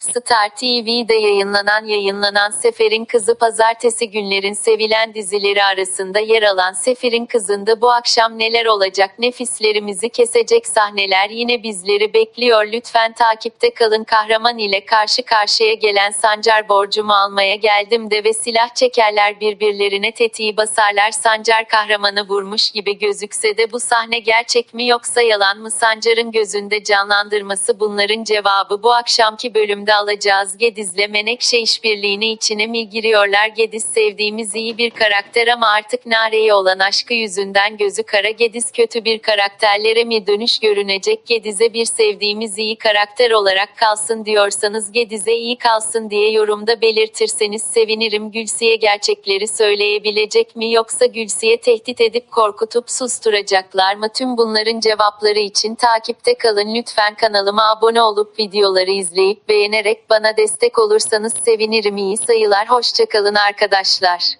Star TV'de yayınlanan yayınlanan Sefer'in Kızı pazartesi günlerin sevilen dizileri arasında yer alan Sefer'in Kızı'nda bu akşam neler olacak nefislerimizi kesecek sahneler yine bizleri bekliyor. Lütfen takipte kalın. Kahraman ile karşı karşıya gelen Sancar borcumu almaya geldim de ve silah çekerler birbirlerine tetiği basarlar. Sancar kahramanı vurmuş gibi gözükse de bu sahne gerçek mi yoksa yalan mı? Sancar'ın gözünde canlandırması bunların cevabı. Bu akşamki bölümde alacağız. Gediz'le Menekşe işbirliğine içine mi giriyorlar? Gediz sevdiğimiz iyi bir karakter ama artık Nare'ye olan aşkı yüzünden gözü kara. Gediz kötü bir karakterlere mi dönüş görünecek? Gediz'e bir sevdiğimiz iyi karakter olarak kalsın diyorsanız Gediz'e iyi kalsın diye yorumda belirtirseniz sevinirim. Gülsiye gerçekleri söyleyebilecek mi? Yoksa Gülsiye tehdit edip korkutup susturacaklar mı? Tüm bunların cevapları için takipte kalın. Lütfen kanalıma abone olup videoları izleyip beğenerek bana destek olursanız sevinirim. İyi sayılar hoşçakalın arkadaşlar